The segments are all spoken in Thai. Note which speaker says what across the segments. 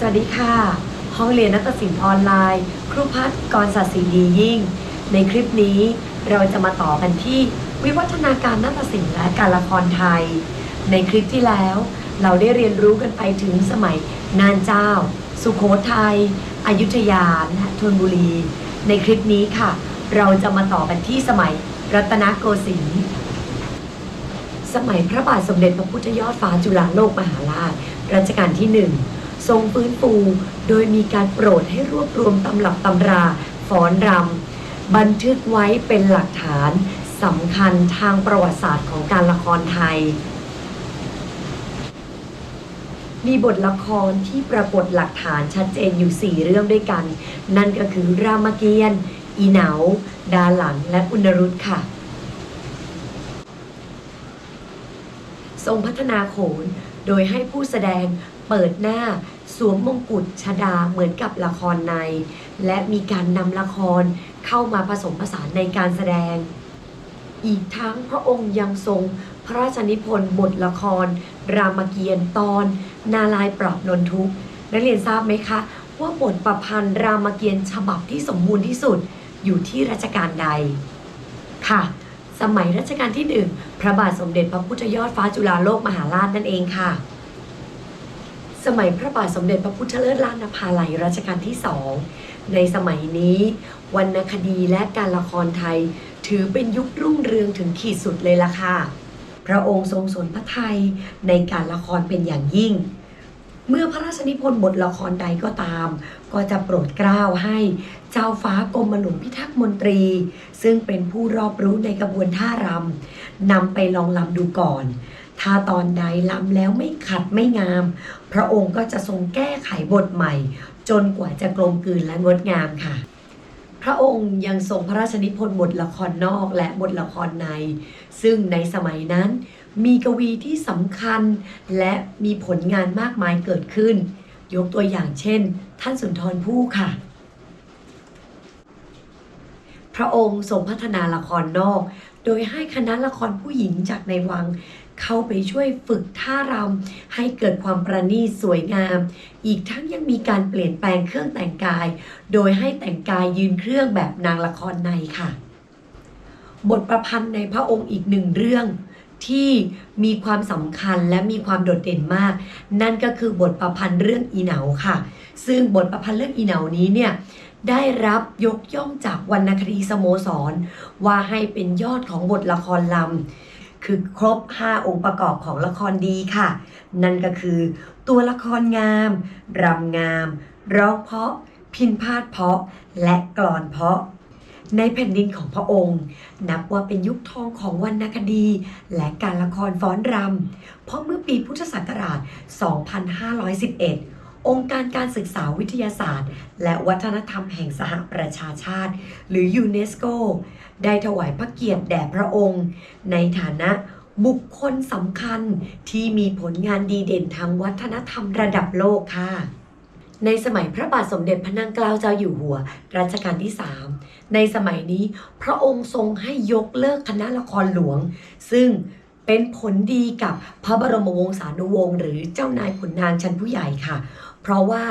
Speaker 1: สวัสดีค่ะ ห้องเรียนนักศิลป์ออนไลน์ ครูพัฒน์กรศาสิดียิ่ง ในคลิปนี้เราจะมาต่อกันที่วิวัฒนาการนาฏศิลป์และการละครไทย ในคลิปที่แล้ว เราได้เรียนรู้กันไปถึงสมัยนานเจ้า สุโขทัยอยุธยาและธนบุรี ในคลิปนี้ค่ะ เราจะมาต่อกันที่สมัยรัตนโกสินทร์สมัยพระบาทสมเด็จพระพุทธยอดฟ้าจุฬาโลกมหาราชรัชกาลที่หนึ่ง ทรงฟื้นฟู โดยมีการโปรดให้รวบรวมตำรับตำราฟ้อนรำบันทึกไว้เป็นหลักฐานสำคัญทางประวัติศาสตร์ของการละครไทย มีบทละครที่ปรากฏหลักฐานชัดเจนอยู่ 4 เรื่องด้วยกัน นั่นก็คือรามเกียรติ์อีเหนา ดาหลัง และอุณรุตค่ะ ทรงพัฒนาโขน โดยให้ผู้แสดง เปิดหน้าสวมมงกุฎชดาเหมือนกับละครใน และมีการนำละครเข้ามาผสมผสานในการแสดง อีกทั้งพระองค์ยังทรงพระราชนิพนธ์บทละคร รามเกียรติ์ตอน นาลายปราบนนทุกนักเรียนทราบไหมคะ ว่าบทประพันธ์รามเกียรติ์ฉบับที่สมบูรณ์ที่สุดอยู่ที่รัชกาลใด ค่ะ สมัยรัชกาลที่หนึ่งพระบาทสมเด็จพระพุทธยอดฟ้าจุฬาโลกมหาราชนั่นเองค่ะ สมัยพระบาทสมเด็จพระพุทธเลิศล้านนภาลัยรัชกาลที่สองในสมัยนี้วรรณคดีและการละครไทย ถือเป็นยุครุ่งเรืองถึงขีดสุดเลยล่ะค่ะ พระองค์ทรงสนพระไทยในการละครเป็นอย่างยิ่ง เมื่อพระราชนิพนธ์บทละครใดก็ตาม ก็จะโปรดเกล้าให้เจ้าฟ้ากรมหลวงพิทักษ์มนตรี ซึ่งเป็นผู้รอบรู้ในกระบวนท่ารำนำไปลองลำดูก่อน ถ้าตอนใดล้ำแล้วไม่ขัดไม่งาม พระองค์ก็จะทรงแก้ไขบทใหม่ จนกว่าจะกลมกลืนและงดงามค่ะ พระองค์ยังทรงพระราชนิพนธ์บทละครนอกและบทละครใน ซึ่งในสมัยนั้น มีกวีที่สำคัญและมีผลงานมากมายเกิดขึ้น ยกตัวอย่างเช่น ท่านสุนทรภู่ค่ะพระองค์ทรงพัฒนาละครนอก โดยให้คณะละครผู้หญิงจากในวัง เข้าไปช่วยฝึกท่ารำให้เกิดความประณีตสวยงาม อีกทั้งยังมีการเปลี่ยนแปลงเครื่องแต่งกาย โดยให้แต่งกายยืนเครื่องแบบนางละครในค่ะ บทประพันธ์ในพระองค์อีกหนึ่งเรื่องที่มีความสำคัญและมีความโดดเด่นมาก นั่นก็คือบทประพันธ์เรื่องอีเหนาค่ะ ซึ่งบทประพันธ์เรื่องอีเหนานี้เนี่ยได้รับยกย่องจากวรรณคดีสโมสร ว่าให้เป็นยอดของบทละครลำ คือครบ 5 องค์ประกอบของละครดีค่ะ นั่นก็คือ ตัวละครงามรำงาม ร้องเพราะ พินพาดเพราะ และกลอนเพราะ ในแผ่นดินของพระองค์ นับว่าเป็นยุคทองของวรรณคดี และการละครฟ้อนรำเพราะเมื่อปีพุทธศักราช 2511 องค์การการศึกษาวิทยาศาสตร์ และวัฒนธรรมแห่งสหประชาชาติ หรือยูเนสโก ได้ถวายพระเกียรติแด่พระองค์ ในฐานะบุคคลสำคัญที่มีผลงานดีเด่นทางวัฒนธรรมระดับโลกค่ะ ในสมัยพระบาทสมเด็จพระนางเกล้าเจ้าอยู่หัว รัชกาลที่ 3 ในสมัยนี้พระองค์ทรงให้ยกเลิกคณะละครหลวง ซึ่งเป็นผลดีกับพระบรมวงศานุวงศ์หรือเจ้านายขุนนางชั้นผู้ใหญ่ค่ะ เพราะว่า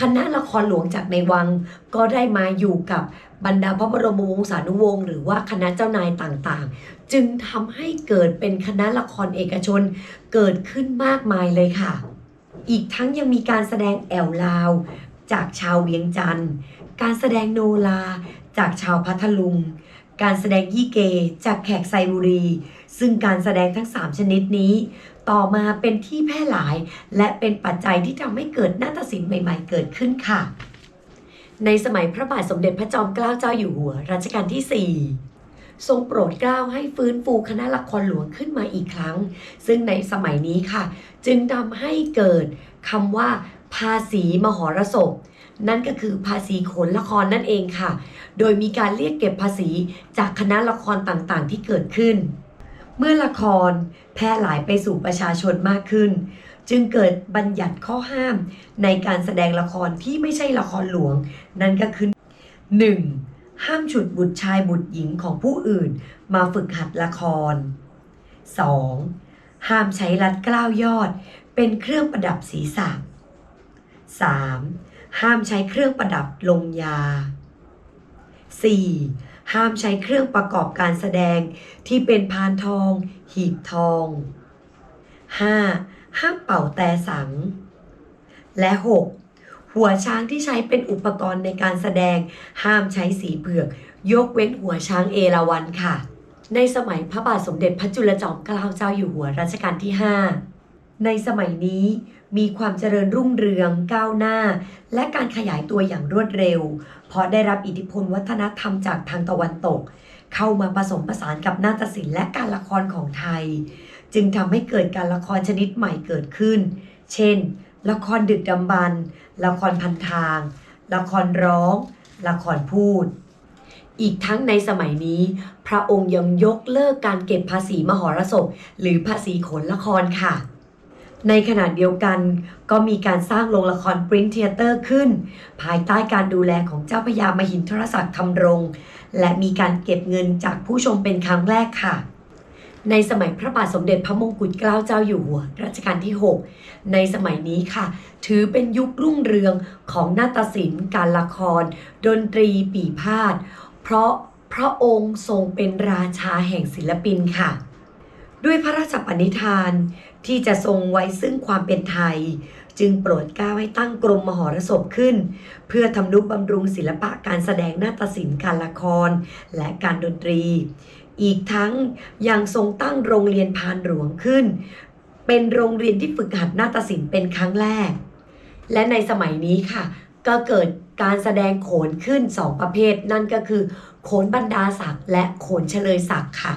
Speaker 1: คณะละครหลวงจากในวังก็ได้มาอยู่กับบรรดาพระบรมวงศานุวงศ์หรือว่าคณะเจ้านายต่างๆ จึงทำให้เกิดเป็นคณะละครเอกชนเกิดขึ้นมากมายเลยค่ะ อีกทั้งยังมีการแสดงแอวลาว จากชาวเวียงจันทร์ การแสดงโนลาจากชาวพัทลุง การแสดงยี่เกจากแขกไซบุรี ซึ่งการแสดงทั้ง 3 ชนิดนี้ ต่อมาเป็นที่แพร่หลาย และเป็นปัจจัยที่ทำให้เกิดนาฏศิลป์ใหม่ๆ เกิดขึ้นค่ะ ในสมัยพระบาทสมเด็จพระจอมเกล้าเจ้าอยู่หัวรัชกาลที่ 4 ทรงโปรดเกล้าให้ฟื้นฟูคณะละครหลวงขึ้นมาอีกครั้ง ซึ่งในสมัยนี้ค่ะ จึงทำให้เกิดคำว่า ภาษีมหรสพนั่นก็คือภาษีขนละครนั่นเองค่ะ โดยมีการเรียกเก็บภาษีจากคณะละครต่างๆ ที่เกิดขึ้น เมื่อละครแพร่หลายไปสู่ประชาชนมากขึ้น จึงเกิดบัญญัติข้อห้ามในการแสดงละครที่ไม่ใช่ละครหลวง นั่นก็คือ 1. ห้ามฉุดบุตรชายบุตรหญิงของผู้อื่นมาฝึกหัดละคร 2. ห้ามใช้รัดเกล้าวยอดเป็นเครื่องประดับศีรษะ 3. ห้ามใช้เครื่องประดับลงยา 4. ห้ามใช้เครื่องประกอบการแสดงที่เป็นพานทอง หีบทอง 5. ห้ามเป่าแต่สัง และ 6. หัวช้างที่ใช้เป็นอุปกรณ์ในการแสดง ห้ามใช้สีเผือก ยกเว้นหัวช้างเอราวัณค่ะ ในสมัยพระบาทสมเด็จพระจุลจอมเกล้าเจ้าอยู่หัวรัชกาลที่ 5 ในสมัยนี้มีความเจริญรุ่งเรืองก้าวหน้า และการขยายตัวอย่างรวดเร็ว เพราะได้รับอิทธิพลวัฒนธรรมจากทางตะวันตก เข้ามาผสมผสานกับนาฏศิลป์และการละครของไทย จึงทำให้เกิดการละครชนิดใหม่เกิดขึ้น เช่น ละครดึกดำบรรละครพันทาง ละครร้อง ละครพูดอีกทั้งในสมัยนี้ พระองค์ยังยกเลิกการเก็บภาษีมหรสพหรือภาษีขนละครค่ะ ในขณะเดียวกันก็มีการสร้างโรงละครปริ้นเทเตอร์ขึ้น ภายใต้การดูแลของเจ้าพระยามหินทรศักดิ์ธรรมรง และมีการเก็บเงินจากผู้ชมเป็นครั้งแรกค่ะ ในสมัยพระบาทสมเด็จพระมงกุฎเกล้าเจ้าอยู่หัวรัชกาลที่ 6 ในสมัยนี้ค่ะ ถือเป็นยุครุ่งเรืองของนาฏศิลป์ การละคร ดนตรีปีพาดเพราะพระองค์ทรงเป็นราชาแห่งศิลปินค่ะด้วยพระราชปณิธาน ที่จะทรงไว้ซึ่งความเป็นไทย จึงโปรดกล้าให้ตั้งกรมมหรสพขึ้น เพื่อทำนุบำรุงศิลปะการแสดงนาฏศิลป์การละคร และการดนตรี อีกทั้งยังทรงตั้งโรงเรียนพานหลวงขึ้น เป็นโรงเรียนที่ฝึกหัดนาฏศิลป์เป็นครั้งแรก และในสมัยนี้ค่ะ ก็เกิดการแสดงโขนขึ้นสองประเภท นั่นก็คือ โขนบรรดาศักดิ์และโขนเฉลยศักดิ์ค่ะ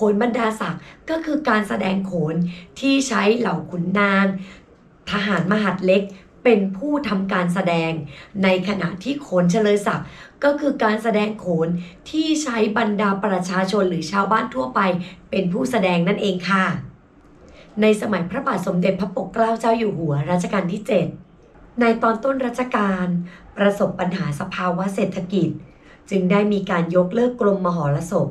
Speaker 1: โขนบรรดาศักดิ์ก็คือการแสดงโขนที่ใช้เหล่าขุนนาง ทหารมหาดเล็กเป็นผู้ทำการแสดง ในขณะที่โขนเฉลยศักดิ์ก็คือการแสดงโขนที่ใช้บรรดาประชาชนหรือชาวบ้านทั่วไป เป็นผู้แสดงนั่นเองค่ะ ในสมัยพระบาทสมเด็จพระปกเกล้าเจ้าอยู่หัวรัชกาลที่ 7 ในตอนต้นรัชกาลประสบปัญหาสภาวะเศรษฐกิจ จึงได้มีการยกเลิกกรมมหรสพ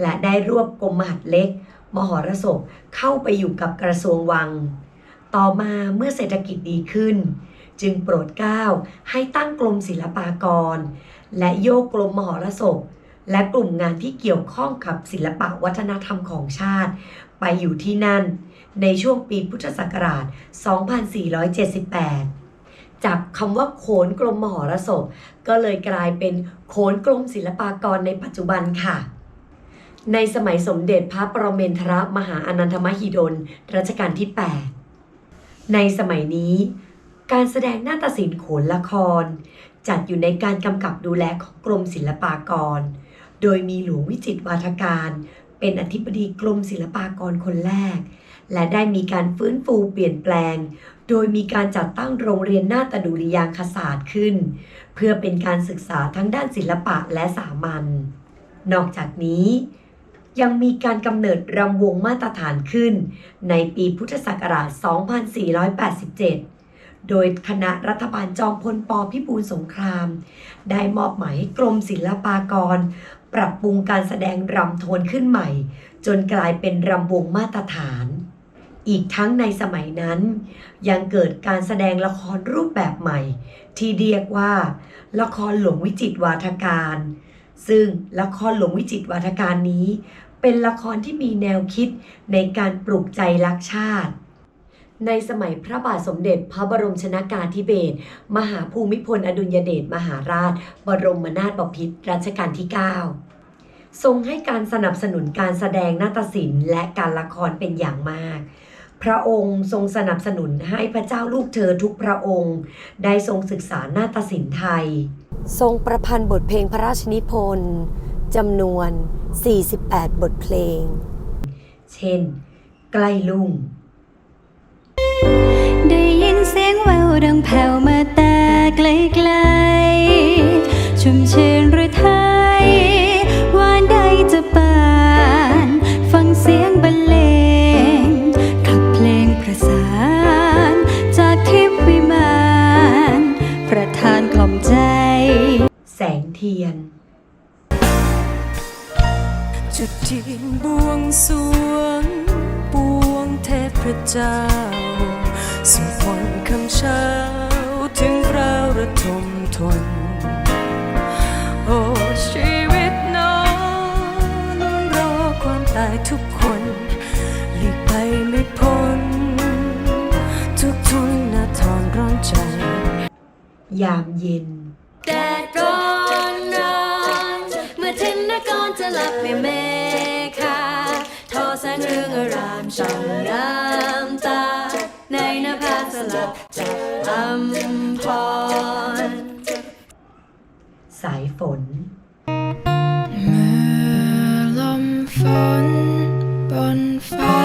Speaker 1: และได้รวบกรมมหาดเล็ก มหรสพเข้าไปอยู่กับกระทรวงวัง ต่อมาเมื่อเศรษฐกิจดีขึ้น จึงโปรดเกล้าให้ตั้งกรมศิลปากร และโยกกรมมหรสพและกลุ่มงานที่เกี่ยวข้องกับศิลปะวัฒนธรรมของชาติ ไปอยู่ที่นั่น ในช่วงปีพุทธศักราช 2478จากคำว่าโขนกรมมหรสพก็เลยกลายเป็นโขนกรมศิลปากรในปัจจุบันค่ะ ในสมัยสมเด็จพระประเมนทรมหาอนันทมหิดลรัชกาลที่ 8 ในสมัยนี้ การแสดงนาฏศิลป์โขนละคร จัดอยู่ในการกำกับดูแลของกรมศิลปากร โดยมีหลวงวิจิตวาทการ เป็นอธิบดีกรมศิลปากรคนแรก และได้มีการฟื้นฟูเปลี่ยนแปลง โดยมีการจัดตั้งโรงเรียนนาฏดุริยางคศาสตร์ขึ้น เพื่อเป็นการศึกษาทั้งด้านศิลปะและสามัญนอกจากนี้ ยังมีการกำเนิดรำวงมาตรฐานขึ้น ในปีพุทธศักราช 2487 โดยคณะรัฐบาลจอมพลปพิบูลสงคราม ได้มอบหมายให้กรมศิลปากร ปรับปรุงการแสดงรำโทนขึ้นใหม่ จนกลายเป็นรำวงมาตรฐาน อีกทั้งในสมัยนั้น ยังเกิดการแสดงละครรูปแบบใหม่ ที่เรียกว่า ละครหลวงวิจิตรวาทการ ซึ่งละครหลวงวิจิตวาทการนี้ เป็นละครที่มีแนวคิดในการปลุกใจรักชาติ ในสมัยพระบาทสมเด็จพระบรมชนากาธิเบศรมหาภูมิพลอดุลยเดชมหาราช บรมนาถบพิตรรัชกาลที่ 9 ทรงให้การสนับสนุนการแสดงนาฏศิลป์และการละครเป็นอย่างมาก พระองค์ทรงสนับสนุนให้พระเจ้าลูกเธอทุกพระองค์ ได้ทรงศึกษานาฏศิลป์ไทย ทรงประพันธ์บทเพลงพระราชนิพนธ์จำนวน 48 บทเพลง เช่น ใกล้ลุ่ง
Speaker 2: เจ้าสว
Speaker 3: ดมนคำเช้า ถึงเราระทมทน โอ้ชีวิตน้องรอความตายทุกคนหลีกไปไม่พ้น ทุกทุนนาทรร้อนใจ
Speaker 1: ยามเย็น
Speaker 2: แดดร้อนร้อนเมื่อทินนกรจะหลับเมียเมฆาทอแสงเรืองอารามช่องงา จากอัมพร
Speaker 1: สายฝน
Speaker 4: เมื่อลมฝนบนฟ้า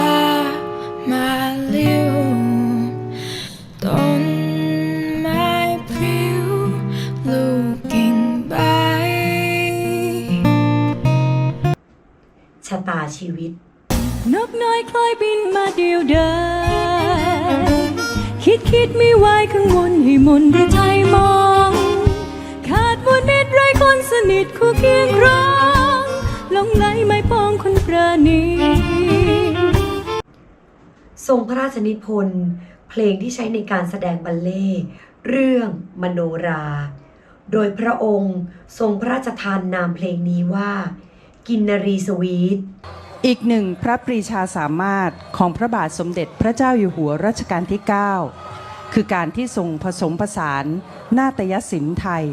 Speaker 4: มาลิ้วต้นไม้พริ้วลูกกิ่งใบ
Speaker 1: ชะตาชีวิต
Speaker 2: นกน้อยคล้อยบินมาเดียวดาย คิดคิดไม่ไหวข้างบนให้มนต์หรือใจมอง ขาดมวลมิตรไรคนสนิทคู่เคียงครองหลงไหลไม่ปองคนประณี
Speaker 1: ทรงพระราชนิพนธ์เพลงที่ใช้ในการแสดงบัลเล่เรื่องมโนรา โดยพระองค์ทรงพระราชทานนามเพลงนี้ว่า กินนรีสวีท
Speaker 5: อีกหนึ่งพระปรีชาสามารถของพระบาทสมเด็จพระเจ้าอยู่หัวรัชกาลที่ 9 คือการที่ทรงผสมผสานนาฏยศิลป์ไทย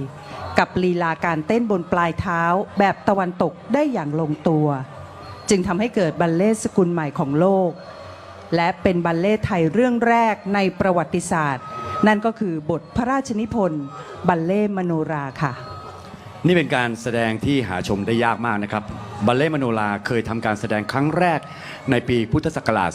Speaker 5: กับลีลาการเต้นบนปลายเท้าแบบตะวันตกได้อย่างลงตัว จึงทำให้เกิดบัลเล่สกุลใหม่ของโลก และเป็นบัลเล่ไทยเรื่องแรกในประวัติศาสตร์ นั่นก็คือบทพระราชนิพนธ์บัลเล่มโนราค่ะ
Speaker 6: นี่เป็นการแสดงที่หาชมได้ยากมากนะครับ บัลเล่มโนราเคยทำการแสดงครั้งแรกในปีพุทธศักราช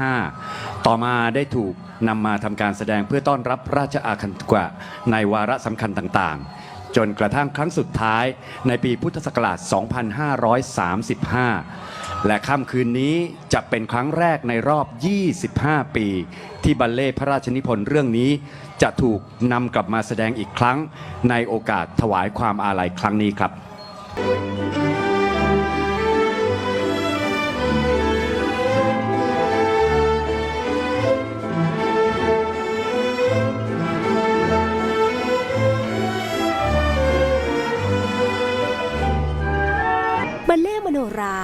Speaker 6: 2505 ต่อมาได้ถูกนำมาทำการแสดงเพื่อต้อนรับราชอาคันกะในวาระสำคัญต่างๆ จนกระทั่งครั้งสุดท้ายในปีพุทธศักราช 2535 และค่ำคืนนี้จะเป็นครั้งแรกในรอบ 25 ปี ที่บัลเล่พระราชนิพนธ์เรื่องนี้ จะถูกนำกลับมาแสดงอีกครั้งในโอกาสถวายความอาลัยครั้งนี้ครับ
Speaker 7: บัลเล่ต์มโนรา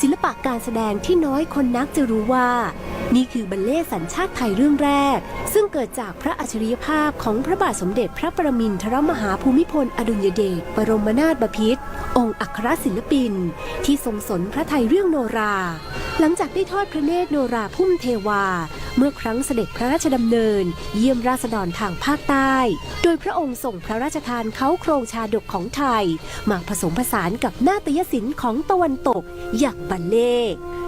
Speaker 7: ศิลปะการแสดงที่น้อยคนนักจะรู้ว่า นี่คือบัลเล่ต์สัญชาติไทยเรื่องแรก ซึ่งเกิดจากพระอัจฉริยภาพของพระบาทสมเด็จพระประมินทรมหาภูมิพลอดุลยเดชบรมนาถบพิตรองค์อัครศิลปิน ที่ทรงสนพระไทยเรื่องโนรา หลังจากได้ทอดพระเนตรโนราพุ่มเทวา เมื่อครั้งเสด็จพระราชดำเนิน เยี่ยมราษฎรทางภาคใต้ โดยพระองค์ส่งพระราชทานเขาโครงชาดกของไทย มาผสมผสานกับนาฏยศิลป์ของตะวันตกอย่างบัลเล่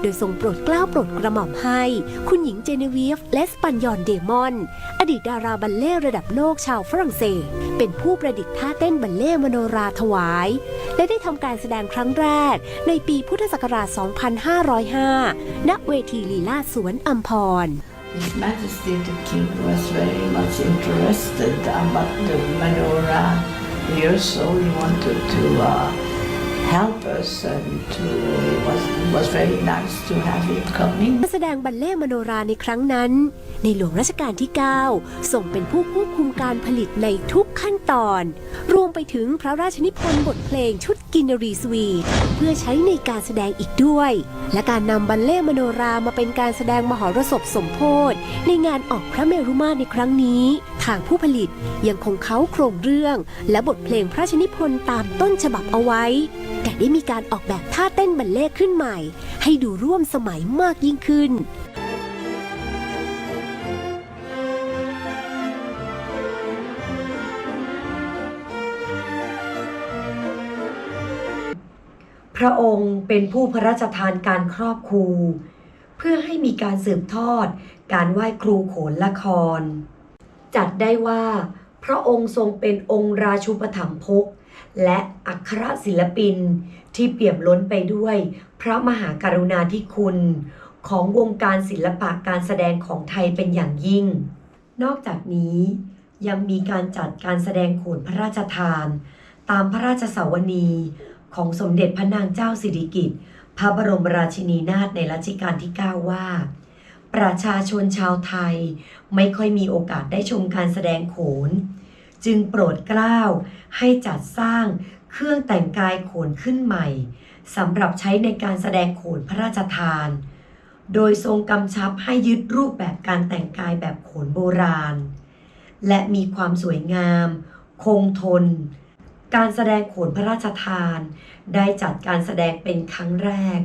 Speaker 7: โดยทรงโปรดเกล้าโปรดกระหม่อมให้ คุณหญิงเจเนวีฟและสปันยอนเดมอน อดีตดาราบัลเล่ระดับโลกชาวฝรั่งเศส เป็นผู้ประดิษฐ์ท่าเต้นบัลเล่มโนราถวาย และได้ทำการแสดงครั้งแรก ในปีพุทธศักราช 2505 ณ เวทีลีลาสวนอัมพร
Speaker 8: His Majesty the King was very much interested about the Manora here, so he wanted to uh, help us, and to, was was very nice to have him coming.
Speaker 7: การแสดงบัลเล่มโนราในครั้งนั้น ในหลวงรัชกาลที่9ส่งเป็นผู้ควบคุมการผลิตในทุกขั้นตอน รวมไปถึงพระราชนิพนธ์บทเพลงชุดกินรีสวีเพื่อใช้ในการแสดงอีกด้วย และการนำบัลเล่มโนรามาเป็นการแสดงมหรสพสมโพธิในงานออกพระเมรุมาตรในครั้งนี้ ทางผู้ผลิตยังคงเขาโครงเรื่อง และบทเพลงพระราชนิพนธ์ตามต้นฉบับเอาไว้ แต่ได้มีการออกแบบท่าเต้นบัลเล่ขึ้นใหม่ ให้ดูร่วมสมัยมากยิ่งขึ้น
Speaker 1: พระองค์เป็นผู้พระราชทานการครอบครู เพื่อให้มีการสืบทอดการไหว้ครูโขนละคร จัดได้ว่า พระองค์ทรงเป็นองค์ราชูปถัมภกและอัครศิลปินที่เปี่ยมล้นไปด้วยพระมหากรุณาธิคุณ ของวงการศิลปะการแสดงของไทยเป็นอย่างยิ่ง นอกจากนี้ยังมีการจัดการแสดงโขนพระราชทาน ตามพระราชสาวนีของสมเด็จพระนางเจ้าสิริกิติ์พระบรมราชินีนาถในรัชกาลที่ 9 ว่า ประชาชนชาวไทย ไม่ค่อยมีโอกาสได้ชมการแสดงโขน จึงโปรดเกล้าให้จัดสร้างเครื่องแต่งกายโขนขึ้นใหม่สำหรับใช้ในการแสดงโขนพระราชทาน โดยทรงกำชับให้ยึดรูปแบบการแต่งกายแบบโขนโบราณ และมีความสวยงาม คงทน การแสดงโขนพระราชทาน ได้จัดการแสดงเป็นครั้งแรก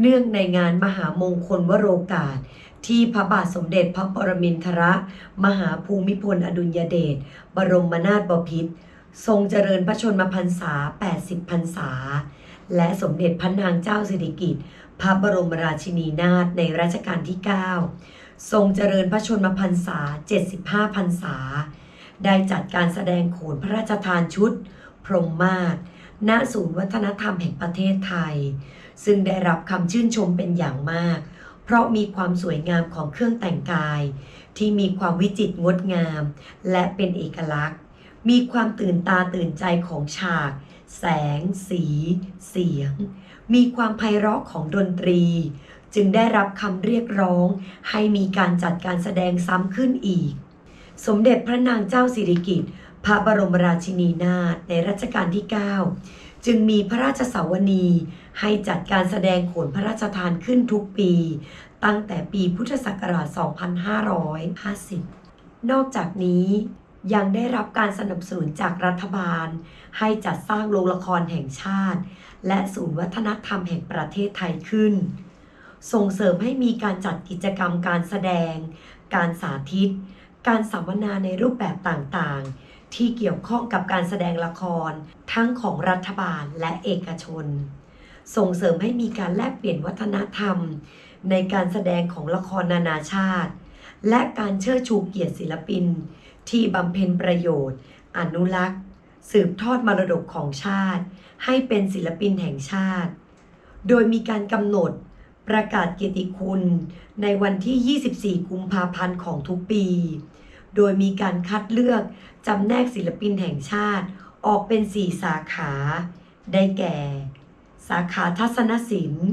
Speaker 1: เนื่องในงานมหามงคลวโรกาส ที่พระบาทสมเด็จพระปรมินทรมหาภูมิพลอดุลยเดชบรมนาถบพิตรทรงเจริญพระชนมพรรษา 80 พรรษา และสมเด็จพระนางเจ้าสิริกิติ์พระบรมราชินีนาถในรัชกาลที่ 9 ทรงเจริญพระชนมพรรษา 75 พรรษา ได้จัดการแสดงโขนพระราชทานชุด พรหมมาศณศูนย์วัฒนธรรมแห่งประเทศไทย ซึ่งได้รับคำชื่นชมเป็นอย่างมาก เพราะมีความสวยงามของเครื่องแต่งกาย ที่มีความวิจิตรงดงาม และเป็นเอกลักษณ์ มีความตื่นตาตื่นใจของฉาก แสง สี เสียง มีความไพเราะของดนตรี จึงได้รับคำเรียกร้อง ให้มีการจัดการแสดงซ้ำขึ้นอีก สมเด็จพระนางเจ้าสิริกิติ์พระบรมราชินีนาถในรัชกาลที่ 9 จึงมีพระราชสาวนีให้จัดการแสดงโขนพระราชทานขึ้นทุกปี ตั้งแต่ปีพุทธศักราช 2550 นอกจากนี้ยังได้รับการสนับสนุนจากรัฐบาล ให้จัดสร้างโรงละครแห่งชาติ และศูนย์วัฒนธรรมแห่งประเทศไทยขึ้น ส่งเสริมให้มีการจัดกิจกรรมการแสดง การสาธิต การสัมมนาในรูปแบบต่างๆ ที่เกี่ยวข้องกับการแสดงละคร ทั้งของรัฐบาลและเอกชน ส่งเสริมให้มีการแลกเปลี่ยนวัฒนธรรม ในการแสดงของละครนานาชาติ และการเชิดชูเกียรติศิลปิน ที่บำเพ็ญประโยชน์ อนุรักษ์ สืบทอดมรดกของชาติ ให้เป็นศิลปินแห่งชาติ โดยมีการกำหนดประกาศเกียรติคุณในวันที่ 24 กุมภาพันธ์ของทุกปี โดยมีการคัดเลือกจำแนกศิลปินแห่งชาติ ออกเป็น 4 สาขา ได้แก่ สาขาทัศนศิลป์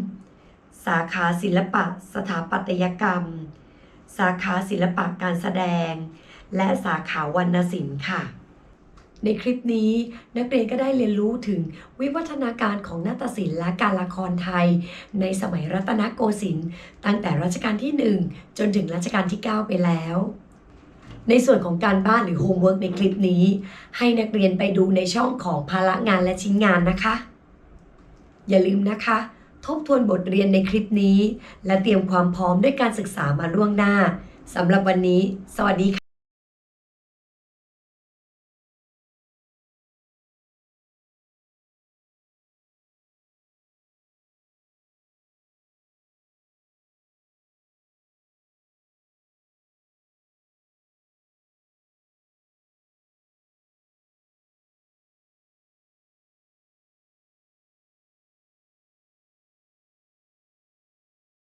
Speaker 1: สาขาศิลปะสถาปัตยกรรม สาขาศิลปะการแสดง และสาขาวรรณศิลป์ค่ะในคลิปนี้นักเรียนก็ได้เรียนรู้ถึงวิวัฒนาการของนาฏศิลป์และการละครไทย ในสมัยรัตนโกสินทร์ตั้งแต่รัชกาลที่ 1 จนถึงรัชกาลที่ 9 ไปแล้ว ในส่วนของการบ้านหรือโฮมเวิร์กในคลิปนี้ ให้นักเรียนไปดูในช่องของภาระงานและชิ้นงานนะคะ อย่าลืมนะคะ ทบทวนบทเรียนในคลิปนี้ และเตรียมความพร้อมด้วยการศึกษามาล่วงหน้าสำหรับวันนี้ สวัสดีค่ะ